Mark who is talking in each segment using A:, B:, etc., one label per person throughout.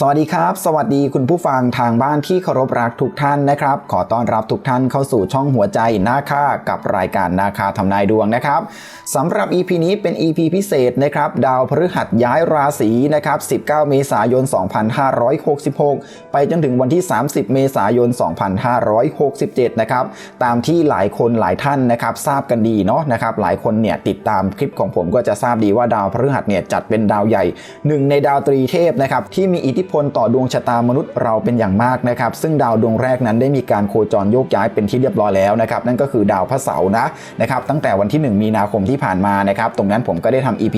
A: สวัสดีครับ สวัสดีคุณผู้ฟังทางบ้านที่เคารพรักทุกท่านนะครับ ขอต้อนรับทุกท่านเข้าสู่ช่องหัวใจนาคากับรายการนาคาทำนายดวงนะครับสำหรับ EP นี้เป็น EP พิเศษนะครับ ดาวพฤหัสย้ายราศีนะครับ 19 เมษายน 2566 ไปจนถึงวันที่ 30 เมษายน 2567 นะครับ ตามที่หลายคนหลายท่านนะครับ ทราบกันดีเนาะนะครับ หลายคนเนี่ยติดตามคลิปของผมก็จะทราบดีว่าดาวพฤหัสเนี่ยจัดเป็นดาวใหญ่หนึ่งในดาวตรีเทพนะครับที่มีอิทธิพลต่อดวงชะตามนุษย์เราเป็นอย่างมากนะครับ ซึ่งดาวดวงแรกนั้นได้มีการโคจรโยกย้ายเป็นที่เรียบร้อยแล้วนะครับ นั่นก็คือดาวพระเสาร์นะนะครับ ตั้งแต่วันที่ 1 มีนาคมที่ผ่านมานะครับ ตรงนั้นผมก็ได้ทำ EP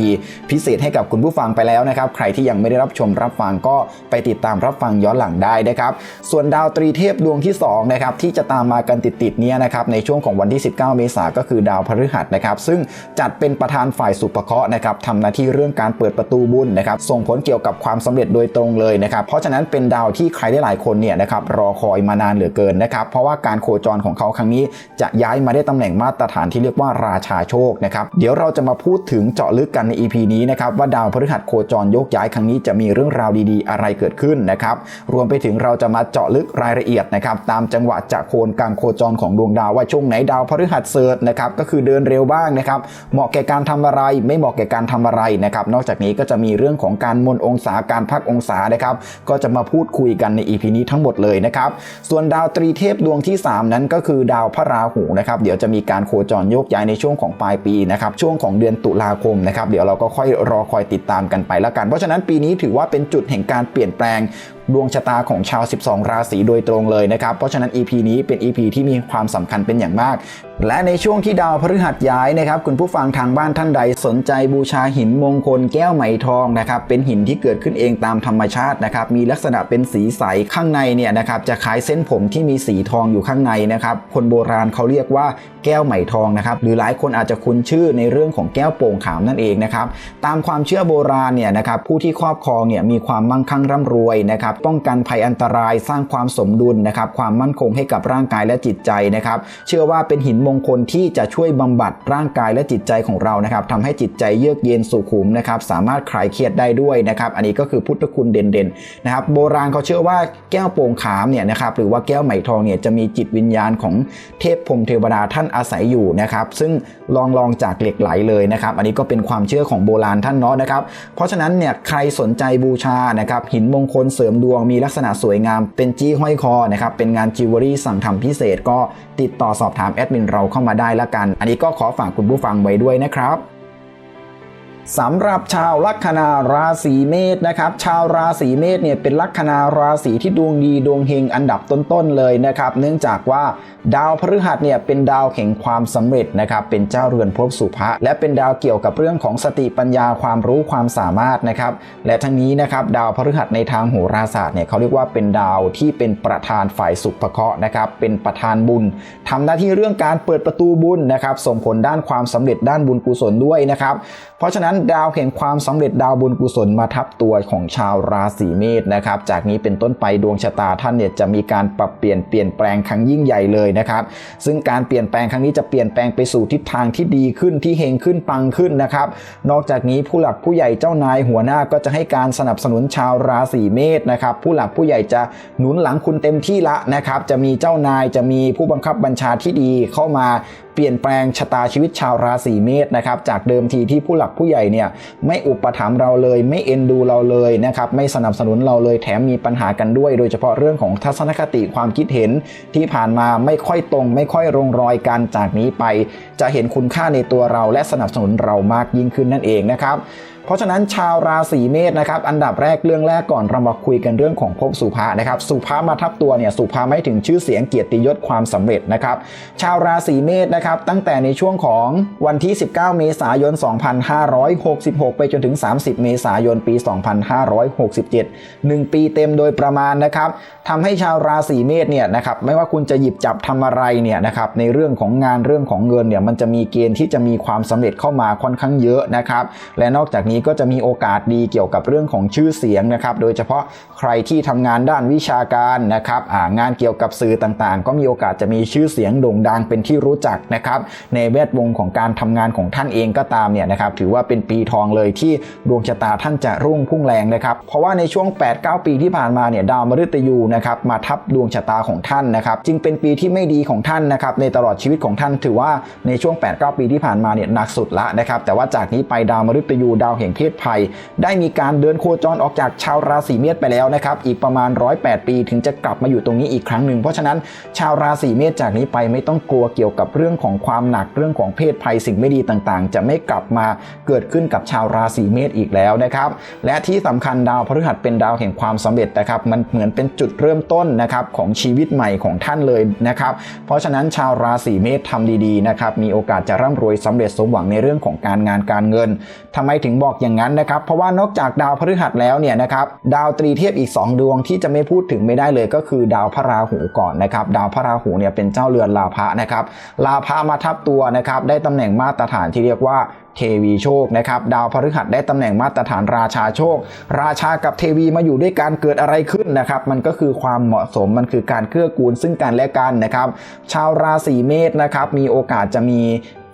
A: พิเศษให้กับคุณผู้ฟังไปแล้วนะครับ ใครที่ยังไม่ได้รับชมรับฟังก็ไปติดตามรับฟังย้อนหลังได้นะครับ ส่วนดาวตรีเทพดวงที่2นะครับที่จะตามมากันติดๆเนี้ยนะครับในช่วงของวันที่ 19 เมษายนก็คือดาวพฤหัสนะครับ ซึ่งจัดเป็นประธานฝ่ายสุภเคราะห์นะครับทำหน้าที่เรื่องการเปิดประตูบุญนะครับ ส่งผลเกี่ยวกับความสำเร็จโดยตรงเลยนะครับ เพราะฉะนั้นเป็นดาวที่ใครได้หลายคนเนี่ยนะครับรอคอยมานานเหลือเกินนะครับ เพราะว่าการโคจรของเขาครั้งนี้จะย้ายมาได้ตำแหน่งมาตรฐานที่เรียกว่าราชาโชคนะครับ เดี๋ยวเราจะมาพูดถึงเจาะลึกกันใน EP นี้นะครับว่าดาวพฤหัสโคจรโยกย้ายครั้งนี้จะมีเรื่องราวดีๆ อะไรเกิดขึ้นนะครับ รวมไปถึงเราจะมาเจาะลึกรายละเอียดนะครับตามจังหวะจากโคนการโคจรของดวงดาวว่าช่วงไหนดาวพฤหัสเซิร์ชนะครับก็คือเดินเร็วบ้างนะครับเหมาะแก่การทำอะไรไม่เหมาะแก่การทำอะไรนะครับนอกจากนี้ก็จะมีเรื่องของการมนองศาการพักองศานะครับก็จะมาพูดคุยกันใน EP นี้ทั้งหมดเลยนะครับส่วนดาวตรีเทพดวงที่ 3 นั้นก็คือดาวพระราหูนะครับเดี๋ยวจะมีการโคจรโยกย้ายในช่วงของปลายปีนะครับช่วงของเดือนตุลาคมนะครับเดี๋ยวเราก็ค่อยรอคอยติดตามกันไปแล้วกัน เพราะฉะนั้นปีนี้ถือว่าเป็นจุดแห่งการเปลี่ยนแปลง ดวงชะตาของชาว 12 ราศีโดยตรงเลยนะครับ เพราะฉะนั้น EP นี้เป็น EP ที่มีความสำคัญเป็นอย่างมาก และในช่วงที่ดาวพฤหัสย้ายนะครับ คุณผู้ฟังทางบ้านท่านใดสนใจบูชาหินมงคลแก้วไหมทองนะครับเป็นหินที่เกิดขึ้นเองตามธรรมชาตินะครับมีลักษณะเป็นสีใสข้างในเนี่ยนะครับจะคล้ายเส้นผมที่มีสีทองอยู่ข้างในนะครับคนโบราณเขาเรียกว่าแก้วไหมทองนะครับหรือหลายคนอาจจะคุ้นชื่อในเรื่องของแก้วโป่งขามนั่นเองนะครับตามความเชื่อโบราณเนี่ยนะครับผู้ที่ครอบครองเนี่ยมีความมั่งคั่งร่ำรวยนะครับป้องกันภัยอันตรายสร้างความสมดุลนะครับความมั่นคงให้กับร่างกายและจิตใจนะครับเชื่อว่าเป็นหินมงคลที่จะช่วยบำบัดร่างกายและจิตใจของเรานะครับทำให้จิตใจเยือกเย็นสุขุมนะครับสามารถคลายเครียดได้ด้วยนะครับอันนี้ก็คือพุทธคุณเด่นๆนะครับโบราณเขาเชื่อว่าแก้วโป่งขามเนี่ยนะครับหรือว่าแก้วไหมทองเนี่ยจะมีจิตวิญญาณของเทพพรมเทวดาท่านอาศัยอยู่นะครับซึ่งลองลองจากเหล็กไหลเลยนะครับอันนี้ก็เป็นความเชื่อของโบราณท่านเนาะนะครับเพราะฉะนั้นเนี่ยใครสนใจบูชานะครับหินมงคลเสริมดวงวงมีลักษณะสวยงาม เป็นจี้ห้อยคอนะครับเป็นงานจิวเวลรี่สั่งทำพิเศษก็ติดต่อสอบถามแอดมินเราเข้ามาได้ละกัน อันนี้ก็ขอฝากคุณผู้ฟังไว้ด้วยนะครับ สำหรับชาวลัคนาราศีเมษนะครับ ชาวราศีเมษเนี่ยเป็นลัคนาราศีที่ดวงดีดวงเฮงอันดับต้นๆเลยนะครับ เนื่องจากว่าดาวพฤหัสเนี่ยเป็นดาวแห่งความสำเร็จนะครับ เป็นเจ้าเรือนภพสุภะและเป็นดาวเกี่ยวกับเรื่องของสติปัญญาความรู้ความสามารถนะครับ และทั้งนี้นะครับดาวพฤหัสในทางโหราศาสตร์เนี่ยเขาเรียกว่าเป็นดาวที่เป็นประธานฝ่ายสุภเคราะห์นะครับ เป็นประธานบุญทำหน้าที่เรื่องการเปิดประตูบุญนะครับ ส่งผลด้านความสำเร็จด้านบุญกุศลด้วยนะครับ เพราะฉะนั้นดาวแห่งความสำเร็จดาวบุญกุศลมาทับตัวของชาวราศีเมษนะครับ จากนี้เป็นต้นไปดวงชะตาท่านเนี่ยจะมีการปรับเปลี่ยนเปลี่ยนแปลงครั้งยิ่งใหญ่เลยนะครับ ซึ่งการเปลี่ยนแปลงครั้งนี้จะเปลี่ยนแปลงไปสู่ทิศทางที่ดีขึ้นที่เฮงขึ้นปังขึ้นนะครับ นอกจากนี้ผู้หลักผู้ใหญ่เจ้านายหัวหน้าก็จะให้การสนับสนุนชาวราศีเมษนะครับ ผู้หลักผู้ใหญ่จะหนุนหลังคุณเต็มที่ละนะครับ จะมีเจ้านายจะมีผู้บังคับบัญชาที่ดีเข้ามาเปลี่ยนแปลงชะตาชีวิตชาวราศีเมษนะครับ จากเดิมทีที่ผู้หลักผู้ใหญ่เนี่ยไม่อุปถัมภ์เราเลย ไม่เอ็นดูเราเลยนะครับไม่สนับสนุนเราเลยแถมมีปัญหากันด้วย โดยเฉพาะเรื่องของทัศนคติความคิดเห็นที่ผ่านมาไม่ค่อยตรง ไม่ค่อยลงรอยกันจากนี้ไป จะเห็นคุณค่าในตัวเราและสนับสนุนเรามากยิ่งขึ้นนั่นเองนะครับ เพราะฉะนั้นชาวราศีเมษนะครับอันดับแรกเรื่องแรกก่อนเรามาคุยกันเรื่องของภพสุภานะครับสุภามาทับตัวเนี่ยสุภาไม่ถึงชื่อเสียงเกียรติยศความสำเร็จนะครับชาวราศีเมษนะครับตั้งแต่ในช่วงของวันที่ 19 เมษายน 2566 ไปจนถึง 30 เมษายน ปี 2567 1 ปีเต็มโดยประมาณนะครับทำให้ชาวราศีเมษเนี่ยนะครับไม่ว่าคุณจะหยิบจับทำอะไรเนี่ยนะครับในเรื่องของงานเรื่องของเงินเนี่ยมันจะมีเกณฑ์ที่จะมีความสำเร็จเข้ามาค่อนข้างเยอะนะครับและนอกจากนี้ก็จะมีโอกาสดีเกี่ยวกับเรื่องของชื่อเสียงนะครับ โดยเฉพาะใครที่ทำงานด้านวิชาการนะครับงานเกี่ยวกับสื่อต่างๆ ก็มีโอกาสจะมีชื่อเสียงโด่งดังเป็นที่รู้จักนะครับ ในแวดวงของการทำงานของท่านเองก็ตามเนี่ยนะครับ ถือว่าเป็นปีทองเลยที่ดวงชะตาท่านจะรุ่งพุ่งแรงนะครับ เพราะว่าในช่วง 8-9 ปีที่ผ่านมาเนี่ยดาวมฤตยูนะครับมาทับดวงชะตาของท่านนะครับ จึงเป็นปีที่ไม่ดีของท่านนะครับ ในตลอดชีวิตของท่านถือว่าในช่วง 8-9 ปีที่ผ่านมาเนี่ยหนักสุดละนะครับ แต่ว่าจากนี้ไปดาวมฤตยูดาวแห่งเพศภัย ได้มีการเดินโคจรออกจากชาวราศีเมษไปแล้วนะครับ อีกประมาณ 108 ปีถึงจะกลับมาอยู่ตรงนี้อีกครั้งหนึ่ง เพราะฉะนั้นชาวราศีเมษจากนี้ไปไม่ต้องกลัวเกี่ยวกับเรื่องของความหนักเรื่องของเพศภัยสิ่งไม่ดีต่างๆ จะไม่กลับมาเกิดขึ้นกับชาวราศีเมษอีกแล้วนะครับ และที่สำคัญดาวพฤหัสเป็นดาวแห่งความสำเร็จนะครับ มันเหมือนเป็นจุดเริ่มต้นนะครับของชีวิตใหม่ของท่านเลยนะครับ เพราะฉะนั้นชาวราศีเมษทำดีๆนะครับ มีโอกาสจะร่ำรวยสำเร็จสมหวังในเรื่องของการงานการเงินทำไมถึงบอกอย่างนั้นนะครับ เพราะว่านอกจากดาวพฤหัสแล้วเนี่ยนะครับดาวตรีเทพอีก 2 ดวงที่จะไม่พูดถึงไม่ได้เลยก็คือดาวพระราหูก่อนนะครับ ดาวพระราหูเนี่ยเป็นเจ้าเรือนลาภะนะครับลาภะมาทับตัวนะครับได้ตำแหน่งมาตรฐานที่เรียกว่าเทวีโชคนะครับดาวพฤหัสได้ตำแหน่งมาตรฐานราชาโชค ราชากับเทวีมาอยู่ด้วยการเกิดอะไรขึ้นนะครับมันก็คือความเหมาะสมมันคือการเกื้อกูลซึ่งกันและกันนะครับชาวราศีเมษนะครับมีโอกาสจะมี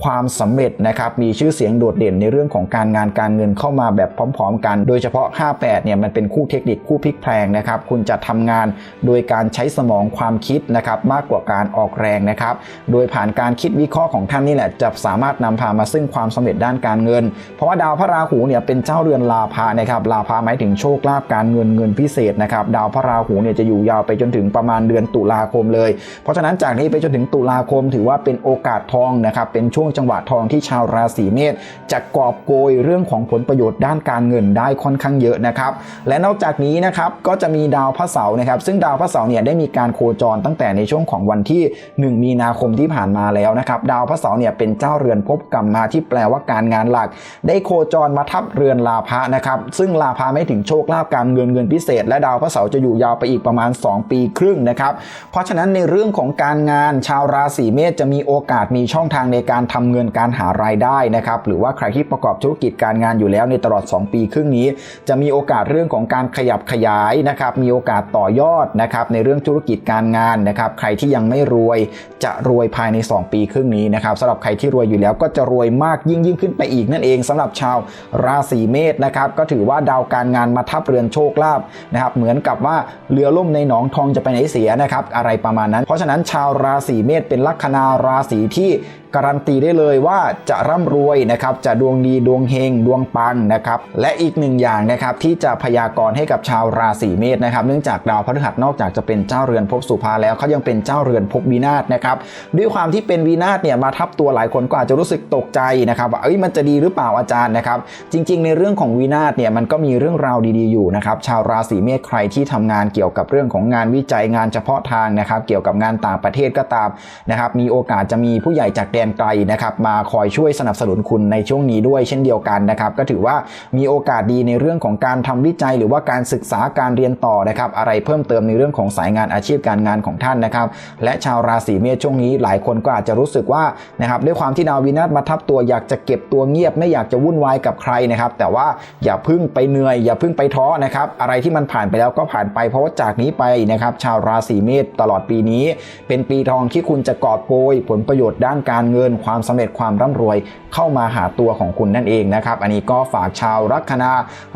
A: ความสำเร็จนะครับมีชื่อเสียงโดดเด่นในเรื่องของการงานการเงินเข้ามาแบบพร้อม ๆ กัน โดยเฉพาะ 58 เนี่ยมันเป็นคู่เทคนิคคู่พลิกแพลงนะครับคุณจะทำงานโดยการใช้สมองความคิดนะครับมากกว่าการออกแรงนะครับโดยผ่านการคิดวิเคราะห์ของท่านนี่แหละจะสามารถนำพามาซึ่งความสำเร็จด้านการเงิน เพราะว่าดาวพระราหูเนี่ยเป็นเจ้าเรือนลาภะนะครับลาภะหมายถึงโชคลาภการเงินเงินพิเศษนะครับดาวพระราหูเนี่ยจะอยู่ยาวไปจนถึงประมาณเดือนตุลาคมเลย เพราะฉะนั้นจากนี้ไปจนถึงตุลาคมถือว่าเป็นโอกาสทองนะครับเป็นช่วงวงจังหวะทองที่ชาวราศีเมษจะกอบโกยเรื่องของผลประโยชน์ด้านการเงินได้ค่อนข้างเยอะนะครับ และนอกจากนี้นะครับก็จะมีดาวพระเสาร์นะครับ ซึ่งดาวพระเสาร์เนี่ยได้มีการโคจรตั้งแต่ในช่วงของวันที่ 1 มีนาคมที่ผ่านมาแล้วนะครับ ดาวพระเสาร์เนี่ยเป็นเจ้าเรือนภพกรรมมาที่แปลว่าการงานหลัก ได้โคจรมาทับเรือนลาภะนะครับ ซึ่งลาภะไม่ถึงโชคลาภการเงินเงินพิเศษ และดาวพระเสาร์จะอยู่ยาวไปอีกประมาณ 2 ปีครึ่งนะครับ เพราะฉะนั้นในเรื่องของการงานชาวราศีเมษจะมีโอกาสมีช่องทางในการททำเงินการหารายได้นะครับหรือว่าใครที่ประกอบธุรกิจการงานอยู่แล้วในตลอด 2 ปีครึ่งนี้ จะมีโอกาสเรื่องของการขยับขยายนะครับมีโอกาสต่อยอดนะครับในเรื่องธุรกิจการงานนะครับใครที่ยังไม่รวยจะรวยภายใน 2 ปีครึ่งนี้นะครับสำหรับใครที่รวยอยู่แล้วก็จะรวยมากยิ่งยิ่งขึ้นไปอีกนั่นเองสำหรับชาวราศีเมษนะครับก็ถือว่าดาวการงานมาทับเรือนโชคลาภนะครับเหมือนกับว่าเรือล่มในหนองทองจะไปไหนเสียนะครับอะไรประมาณนั้น เพราะฉะนั้นชาวราศีเมษเป็นลัคนาราศีที่การันตีได้เลยว่าจะร่ำรวยนะครับจะดวงดีดวงเฮงดวงปังนะครับและอีกหนึ่งอย่างนะครับที่จะพยากรณ์ให้กับชาวราศีเมษนะครับ เนื่องจากดาวพฤหัสนอกจากจะเป็นเจ้าเรือนภพสุภาแล้วเขายังเป็นเจ้าเรือนภพวินาศนะครับด้วยความที่เป็นวินาศเนี่ยมาทับตัวหลายคนก็อาจจะรู้สึกตกใจนะครับว่าเอ้ยมันจะดีหรือเปล่าอาจารย์นะครับจริง ๆ ในเรื่องของวินาศเนี่ยมันก็มีเรื่องราวดีๆอยู่นะครับชาวราศีเมษใครที่ทำงานเกี่ยวกับเรื่องของงานวิจัยงานเฉพาะทางนะครับเกี่ยวกับงานต่างประเทศก็ตามนะครับมีโอกาสจะมีผู้ใหญ่จากแดนไกลนะครับมาคอยช่วยสนับสนุนคุณในช่วงนี้ด้วยเช่นเดียวกันนะครับก็ถือว่ามีโอกาสดีในเรื่องของการทำวิจัย หรือว่าการศึกษาการเรียนต่อนะครับอะไรเพิ่มเติมในเรื่องของสายงานอาชีพการงานของท่านนะครับและชาวราศีเมษช่วงนี้หลายคนก็อาจจะรู้สึกว่านะครับด้วยความที่ดาววินาศมาทับตัวอยากจะเก็บตัวเงียบไม่อยากจะวุ่นวายกับใครนะครับแต่ว่าอย่าพึ่งไปเหนื่อย อย่าพึ่งไปท้อนะครับอะไรที่มันผ่านไปแล้วก็ผ่านไปเพราะว่าจากนี้ไปนะครับชาวราศีเมษตลอดปีนี้ เป็นปีทองที่คุณจะกอบโกยผลประโยชน์ด้านการเงินความสำเร็จความร่ำรวยเข้ามาหาตัวของคุณนั่นเองนะครับอันนี้ก็ฝากชาวลัคนา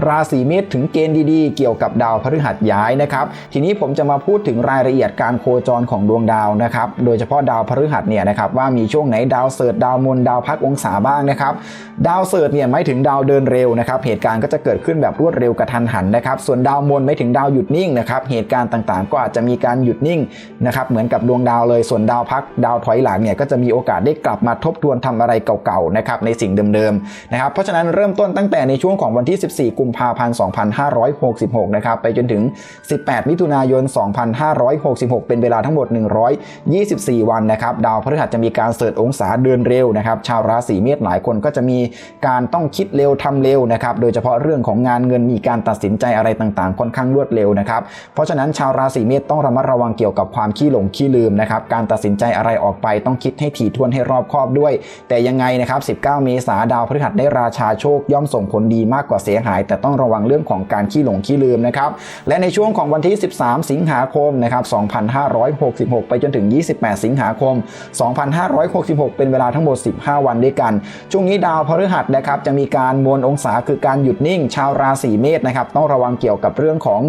A: ราศีเมษถึงเกณฑ์ดีๆ เกี่ยวกับดาวพฤหัสย้ายนะครับทีนี้ผมจะมาพูดถึงรายละเอียดการโคจรของดวงดาวนะครับโดยเฉพาะดาวพฤหัสเนี่ยนะครับว่ามีช่วงไหนดาวเสิร์ชดาวมนดาวพักองศาบ้างนะครับดาวเสิร์ชเนี่ยไม่ถึงดาวเดินเร็วนะครับเหตุการณ์ก็จะเกิดขึ้นแบบรวดเร็วกระทันหันนะครับส่วนดาวมนไม่ถึงดาวหยุดนิ่งนะครับเหตุการณ์ต่างๆ ก็อาจจะมีการหยุดนิ่งนะครับเหมือนกับดวงดาวเลยส่วนดาวพักดาวถอยหลังเนี่ยก็จะมีโอกาสได้กลับมาทบทวนทำอะไรเก่าๆนะครับในสิ่งเดิมๆนะครับเพราะฉะนั้นเริ่มต้นตั้งแต่ในช่วงของวันที่ 14 กุมภาพันธ์ 2566 นะครับไปจนถึง 18 มิถุนายน 2566 เป็นเวลาทั้งหมด 124 วันนะครับดาวพฤหัสจะมีการเสริฐองศาเดือนเร็วนะครับชาวราศีเมษหลายคนก็จะมีการต้องคิดเร็วทำเร็วนะครับโดยเฉพาะเรื่องของงานเงินมีการตัดสินใจอะไรต่างๆ ค่อนข้างรวดเร็วนะครับเพราะฉะนั้นชาวราศีเมษต้องระมัดระวังเกี่ยวกับความขี้หลงขี้ลืมนะครับการตัดสินใจอะไรออกไปต้องคิดให้ถี่ถ้วนให้รอบคอบด้วยแต่ยังไงนะครับ 19 เมษาดาวพฤหัสได้ราชาโชคย่อมส่งผลดีมากกว่าเสียหาย แต่ต้องระวังเรื่องของการขี้หลงขี้ลืมนะครับและในช่วงของวันที่ 13 สิงหาคมนะครับ 2566 ไปจนถึง 28 สิงหาคม 2566 เป็นเวลาทั้งหมด 15 วันด้วยกัน ช่วงนี้ดาวพฤหัสนะครับจะมีการมวลองศาคือการหยุดนิ่ง ชาวราศีเมษนะครับต้องระวังเกี่ยวกับเรื่องของ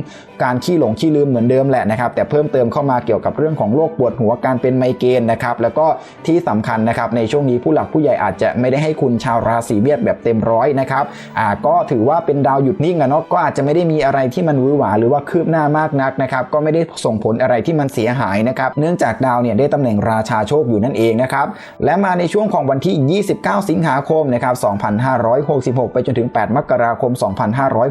A: การขี้หลงขี้ลืมเหมือนเดิมแหละนะครับแต่เพิ่มเติมเข้ามาเกี่ยวกับเรื่องของโรคปวดหัวการเป็นไมเกรนนะครับแล้วก็ที่สำคัญนะครับในช่วงนี้ผู้หลักผู้ใหญ่อาจจะไม่ได้ให้คุณชาวราศีเมษแบบเต็มร้อยนะครับอ่าก็ถือว่าเป็นดาวหยุดนิ่งอะเนาะก็อาจจะไม่ได้มีอะไรที่มันวือหวาหรือว่าคืบหน้ามากนักนะครับก็ไม่ได้ส่งผลอะไรที่มันเสียหายนะครับเนื่องจากดาวเนี่ยได้ตำแหน่งราชาโชคอยู่นั่นเองนะครับและมาในช่วงของวันที่ 29 สิงหาคมนะครับ2566 ไปจนถึง 8 มกราคม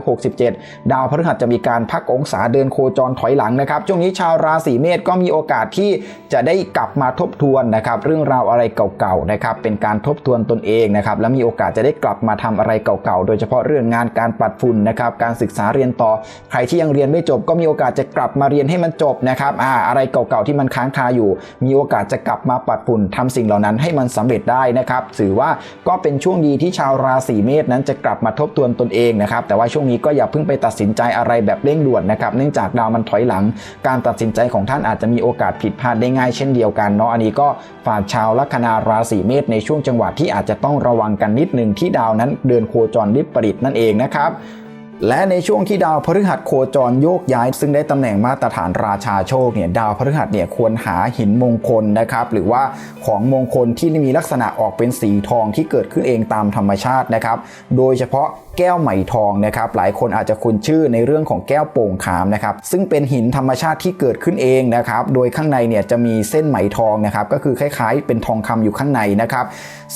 A: 2567 ดาวพฤหัสจะมีการพักองศาเดินโคจรถอยหลังนะครับช่วงนี้ชาวราศีเมษก็มีโอกาสที่จะได้กลับมาทบทวนนะครับเรื่องราวอะไรเก่าๆนะครับเป็นการทบทวนตนเองนะครับและมีโอกาสจะได้กลับมาทำอะไรเก่าๆ โดยเฉพาะเรื่องงานการปัดฝุ่นนะครับการศึกษาเรียนต่อ ใครที่ยังเรียนไม่จบ ก็มีโอกาสจะกลับมาเรียนให้มันจบนะครับอ่าอะไรเก่าๆที่มันค้างคาอยู่ มีโอกาสจะกลับมาปัดฝุ่นทำสิ่งเหล่านั้นให้มันสำเร็จได้นะครับถือว่าก็เป็นช่วงดีที่ชาวราศีเมษนั้นจะกลับมาทบทวนตนเองนะครับแต่ว่าช่วงนี้ก็อย่าเพิ่งไปตัดสินใจอะไรแบบเร่งด่วนนะครับเนื่องจากดาวมันถอยหลัง การตัดสินใจของท่านอาจจะมีโอกาสผิดพลาดได้ง่ายเช่นเดียวกันเนาะอันนี้ก็ฝากชาวลัคนาราศีเมษในช่วงจังหวะที่อาจจะต้องระวังกันนิดหนึ่งที่ดาวนั้นเดินโคจรวิปริตนั่นเองนะครับ และในช่วงที่ดาวพฤหัสโคจรโยกย้าย ซึ่งได้ตำแหน่งมาตรฐานราชาโชคเนี่ยดาวพฤหัสเนี่ยควรหาหินมงคลนะครับหรือว่าของมงคลที่มีลักษณะออกเป็นสีทองที่เกิดขึ้นเองตามธรรมชาตินะครับโดยเฉพาะแก้วไหมทองนะครับหลายคนอาจจะคุ้นชื่อในเรื่องของแก้วโป่งขามนะครับซึ่งเป็นหินธรรมชาติที่เกิดขึ้นเองนะครับโดยข้างในเนี่ยจะมีเส้นไหมทองนะครับก็คือคล้ายๆ เป็นทองคำอยู่ข้างในนะครับ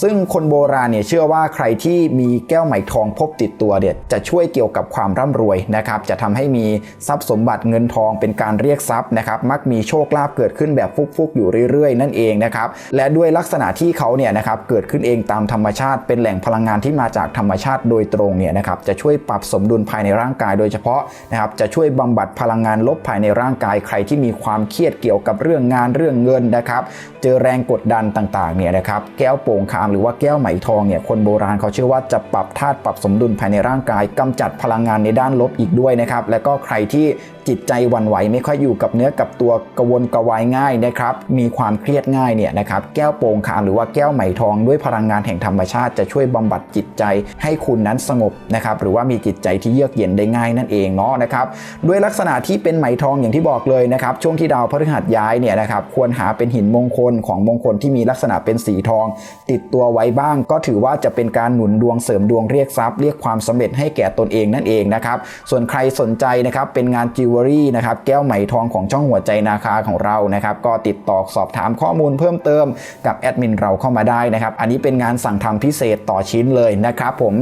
A: ซึ่งคนโบราณเนี่ยเชื่อว่าใครที่มีแก้วไหมทองพกติดตัวเนี่ยจะช่วยเกี่ยวกับความร่ำรวยนะครับจะทำให้มีทรัพย์สมบัติเงินทองเป็นการเรียกทรัพย์นะครับมักมีโชคลาภเกิดขึ้นแบบฟุกๆ อยู่เรื่อยๆ นั่นเองนะครับและด้วยลักษณะที่เขาเนี่ยนะครับเกิดขึ้นเองตามธรรมชาติ เป็นแหล่งพลังงานที่มาจากธรรมชาติโดยตรงเนี่ยนะครับจะช่วยปรับสมดุลภายในร่างกาย โดยเฉพาะนะครับจะช่วยบำบัดพลังงานลบภายในร่างกายใครที่มีความเครียดเกี่ยวกับเรื่องงานเรื่องเงินนะครับเจอแรงกดดันต่างๆเนี่ยนะครับแก้วโป่งคามหรือว่าแก้วไหมทองเนี่ยคนโบราณเขาเชื่อว่าจะปรับธาตุปรับสมดุลภายในร่างกายกำจัดพลังงานในด้านลบอีกด้วยนะครับ และก็ใครที่จิตใจวันไหวไม่ค่อยอยู่กับเนื้อกับตัวกระวนกระวายง่ายนะครับ มีความเครียดง่ายเนี่ยนะครับ แก้วโป่งคามหรือว่าแก้วไหมทองด้วยพลังงานแห่งธรรมชาติจะช่วยบำบัดจิตใจให้คุณนั้นสงบนะครับ หรือว่ามีจิตใจที่เยือกเย็นได้ง่ายนั่นเองเนาะนะครับ ด้วยลักษณะที่เป็นไหมทองอย่างที่บอกเลยนะครับ ช่วงที่ดาวพฤหัสย้ายเนี่ยนะครับ ควรหาเป็นหินมงคลของมงคลที่มีลักษณะเป็นสีทอง ติดตัวไว้บ้าง ก็ถือว่าจะเป็นการหนุนดวงเสริมดวงเรียกทรัพย์เรียกความสำเร็จให้แก่ตนเองนั่นเองนะครับ ส่วนใครสนใจนะครับเป็นงานจิวเวลรี่นะครับแก้วไหมทองของช่องหัวใจนาคาของเรานะครับก็ติดต่อสอบถามข้อมูลเพิ่มเติมกับแอดมินเราเข้ามาได้นะครับ อันนี้เป็นงานสั่งทำพิเศษต่อชิ้นเลยนะครับผม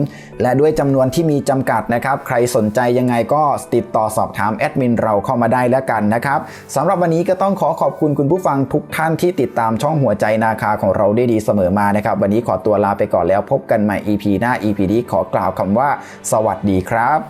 A: และด้วยจำนวนที่มีจำกัดนะครับ ใครสนใจยังไงก็ติดต่อสอบถามแอดมินเราเข้ามาได้แล้วกันนะครับสำหรับวันนี้ก็ต้องขอขอบคุณคุณผู้ฟังทุกท่านที่ติดตามช่องหัวใจนาคาของเราได้ดีเสมอมานะครับ วันนี้ขอตัวลาไปก่อนแล้วพบกันใหม่ EP หน้า EP นี้ขอกล่าวคำว่า สวัสดีครับ